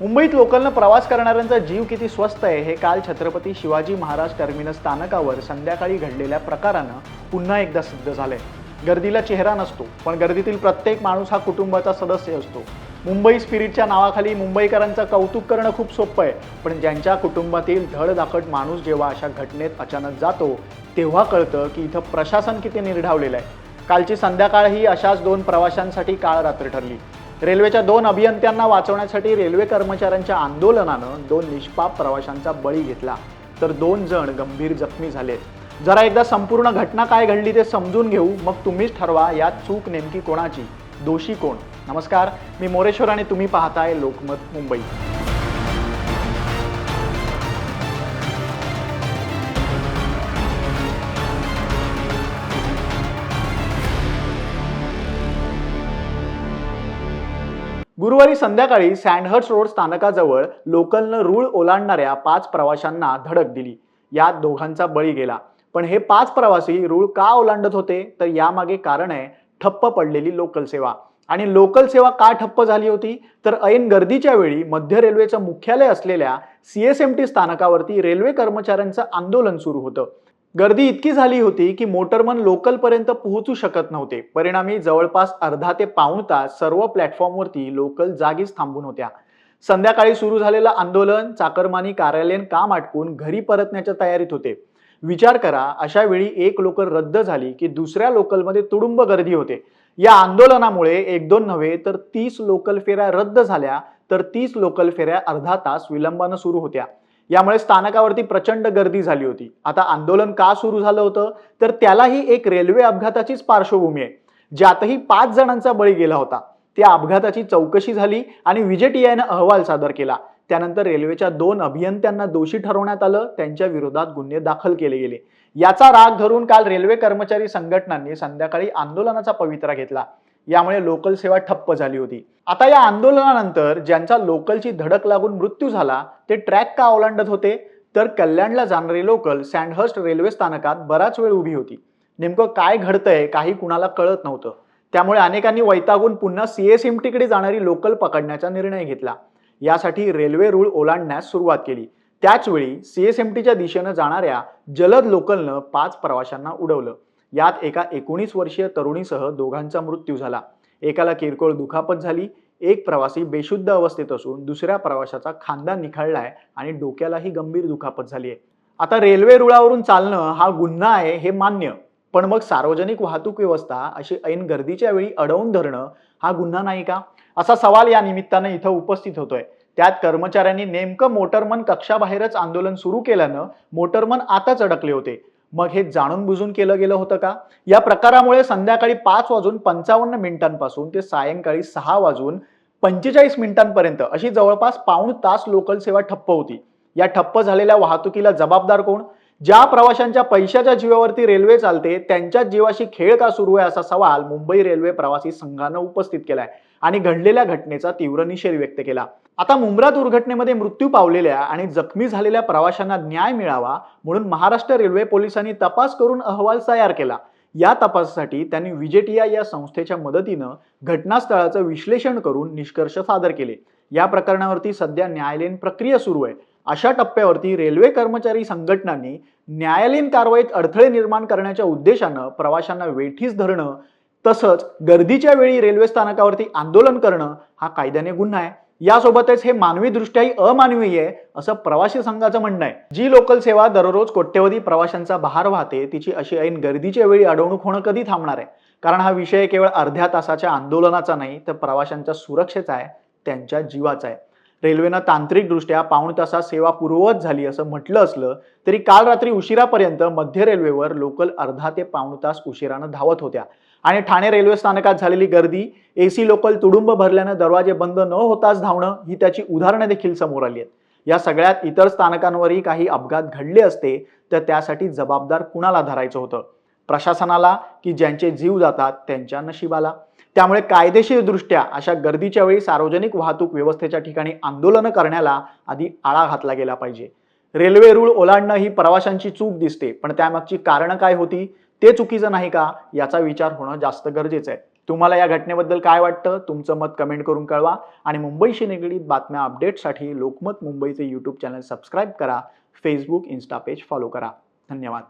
मुंबईत लोकलनं प्रवास करणाऱ्यांचा जीव किती स्वस्त आहे हे काल छत्रपती शिवाजी महाराज टर्मिनस स्थानकावर संध्याकाळी घडलेल्या प्रकारानं पुन्हा एकदा सिद्ध झालंय. गर्दीला चेहरा नसतो पण गर्दीतील प्रत्येक माणूस हा कुटुंबाचा सदस्य असतो. मुंबई स्पिरिटच्या नावाखाली मुंबईकरांचं कौतुक करणं खूप सोपं आहे पण ज्यांच्या कुटुंबातील धडधाकट माणूस जेव्हा अशा घटनेत अचानक जातो तेव्हा कळतं की इथं प्रशासन किती निर्ढावलेलं आहे. कालची संध्याकाळ ही अशाच दोन प्रवाशांसाठी काळ रात्र ठरली. रेल्वेच्या दोन अभियंत्यांना वाचवण्यासाठी रेल्वे कर्मचाऱ्यांच्या आंदोलनानं दोन निष्पाप प्रवाशांचा बळी घेतला. तर दोन जण गंभीर जखमी झालेत जरा एकदा संपूर्ण घटना काय घडली ते समजून घेऊ. मग तुम्हीच ठरवा यात चूक नेमकी कोणाची? दोषी कोण? नमस्कार मी मोरेश्वर आणि तुम्ही पाहताय लोकमत मुंबई. गुरुवारी संध्याकाळी सँडहर्स रोड स्थानकाजवळ लोकलनं रूळ ओलांडणाऱ्या पाच प्रवाशांना धडक दिली. यात दोघांचा बळी गेला. पण हे पाच प्रवासी रूळ का ओलांडत होते? तर यामागे कारण आहे ठप्प पडलेली लोकल सेवा. आणि लोकल सेवा का ठप्प झाली होती? तर ऐन गर्दीच्या वेळी मध्य रेल्वेचं मुख्यालय असलेल्या सीएसएमटी स्थानकावरती रेल्वे कर्मचाऱ्यांचं आंदोलन सुरू होतं. गर्दी इतकी झाली होती की मोटरमन लोकलपर्यंत पोहोचू शकत नव्हते. परिणामी जवळपास अर्धा ते पाऊण तास सर्व प्लॅटफॉर्मवरती लोकल जागीच थांबून होत्या. संध्याकाळी सुरू झालेलं आंदोलन चाकरमानी कार्यालयीन काम आटपून घरी परतण्याच्या तयारीत होते. विचार करा अशा वेळी एक लोकल रद्द झाली की दुसऱ्या लोकलमध्ये तुडुंब गर्दी होते. या आंदोलनामुळे एक दोन नव्हे तर तीस लोकल फेऱ्या रद्द झाल्या तर तीस लोकल फेऱ्या अर्धा तास विलंबानं सुरू होत्या. यामुळे स्थानकावरती प्रचंड गर्दी झाली होती. आता आंदोलन का सुरू झालं होतं? तर त्यालाही एक रेल्वे अपघाताचीच पार्श्वभूमी आहे. ज्यातही पाच जणांचा बळी गेला होता. त्या अपघाताची चौकशी झाली आणि विजेटीआयनं अहवाल सादर केला. त्यानंतर रेल्वेच्या दोन अभियंत्यांना दोषी ठरवण्यात आलं. त्यांच्या विरोधात गुन्हे दाखल केले गेले. याचा राग धरून काल रेल्वे कर्मचारी संघटनांनी संध्याकाळी आंदोलनाचा पवित्रा घेतला. यामुळे लोकल सेवा ठप्प झाली होती. आता या आंदोलनानंतर ज्यांचा लोकलची धडक लागून मृत्यू झाला ते ट्रॅक का ओलांडत होते? तर कल्याणला जाणारी लोकल सँडहर्स्ट रेल्वे स्थानकात बराच वेळ उभी होती. नेमकं काय घडतंय काही कुणाला कळत नव्हतं. त्यामुळे अनेकांनी वैतागून पुन्हा सीएसएमटीकडे जाणारी लोकल पकडण्याचा निर्णय घेतला. यासाठी रेल्वे रूळ ओलांडण्यास सुरुवात केली. त्याचवेळी सीएसएमटीच्या दिशेनं जाणाऱ्या जलद लोकलनं पाच प्रवाशांना उडवलं. यात एका एकोणीस वर्षीय तरुणीसह दोघांचा मृत्यू झाला. एकाला किरकोळ दुखापत झाली एक प्रवासी बेशुद्ध अवस्थेत असून दुसऱ्या प्रवाशाचा खांदा निखळलाय आणि डोक्यालाही गंभीर दुखापत झाली आहे. आता रेल्वे रुळावरून चालणं हा गुन्हा आहे हे मान्य. पण मग सार्वजनिक वाहतूक व्यवस्था अशी ऐन गर्दीच्या वेळी अडवून धरणं हा गुन्हा नाही का? असा सवाल या निमित्तानं इथं उपस्थित होतोय. त्यात कर्मचाऱ्यांनी नेमकं मोटरमन कक्षाबाहेरच आंदोलन सुरू केल्यानं मोटरमन आताच अडकले होते. मग हे जाणून बुजून केलं गेलं होतं का? या प्रकारामुळे संध्याकाळी पाच वाजून पंचावन्न मिनिटांपासून ते सायंकाळी सहा वाजून पंचेचाळीस मिनिटांपर्यंत अशी जवळपास पाऊण तास लोकल सेवा ठप्प होती. या ठप्प झालेल्या वाहतुकीला जबाबदार कोण? ज्या प्रवाशांच्या पैशाच्या जीवावरती रेल्वे चालते त्यांच्याच जीवाशी खेळ का सुरू आहे असा सवाल मुंबई रेल्वे प्रवासी संघानं उपस्थित केलाय आणि घडलेल्या घटनेचा तीव्र निषेध व्यक्त केला. आता मुंब्रा दुर्घटनेमध्ये मृत्यू पावलेल्या आणि जखमी झालेल्या प्रवाशांना न्याय मिळावा म्हणून महाराष्ट्र रेल्वे पोलिसांनी तपास करून अहवाल तयार केला. या तपासासाठी त्यांनी विजेटिया या संस्थेच्या मदतीनं घटनास्थळाचं विश्लेषण करून निष्कर्ष सादर केले. या प्रकरणावरती सध्या न्यायालयीन प्रक्रिया सुरू आहे. अशा टप्प्यावरती रेल्वे कर्मचारी संघटनांनी न्यायालयीन कारवाईत अडथळे निर्माण करण्याच्या उद्देशानं प्रवाशांना वेठीस धरणं तसंच गर्दीच्या वेळी रेल्वे स्थानकावरती आंदोलन करणं हा कायद्याने गुन्हा आहे. यासोबतच हे मानवी दृष्ट्याही अमानवीय आहे असं प्रवासी संघाचं म्हणणं आहे. जी लोकल सेवा दररोज कोट्यवधी प्रवाशांचा बहार वाहते तिची अशी ऐन गर्दीच्या वेळी अडवणूक होणं कधी थांबणार आहे? कारण हा विषय केवळ अर्ध्या तासाच्या आंदोलनाचा नाही तर प्रवाशांच्या सुरक्षेचा आहे त्यांच्या जीवाचा आहे. रेल्वेनं तांत्रिकदृष्ट्या पाऊण तासात सेवा पूर्ववत झाली असं म्हटलं असलं तरी काल रात्री उशिरापर्यंत मध्य रेल्वेवर लोकल अर्धा ते पाऊण तास उशिरानं धावत होत्या. आणि ठाणे रेल्वे स्थानकात झालेली गर्दी एसी लोकल तुडुंब भरल्यानं दरवाजे बंद न होताच धावणं ही त्याची उदाहरणं देखील समोर आली आहेत. या सगळ्यात इतर स्थानकांवरही काही अपघात घडले असते तर त्यासाठी जबाबदार कुणाला धरायचं होतं? प्रशासनाला की ज्यांचे जीव जातात त्यांच्या नशिबाला? त्यामुळे कायदेशीरदृष्ट्या अशा गर्दीच्या वेळी सार्वजनिक वाहतूक व्यवस्थेच्या ठिकाणी आंदोलनं करण्याला आधी आळा घातला गेला पाहिजे. रेल्वे रूळ ओलांडणं ही प्रवाशांची चूक दिसते पण त्यामागची कारणं काय होती? ते चुकीचं नाही का? याचा विचार होणं जास्त गरजेचं आहे. तुम्हाला या घटनेबद्दल काय वाटतं? तुमचं मत कमेंट करून कळवा. आणि मुंबईशी निगडीत बातम्या अपडेटसाठी लोकमत मुंबईचे यूट्यूब चॅनल सबस्क्राईब करा. फेसबुक इन्स्टा पेज फॉलो करा. धन्यवाद.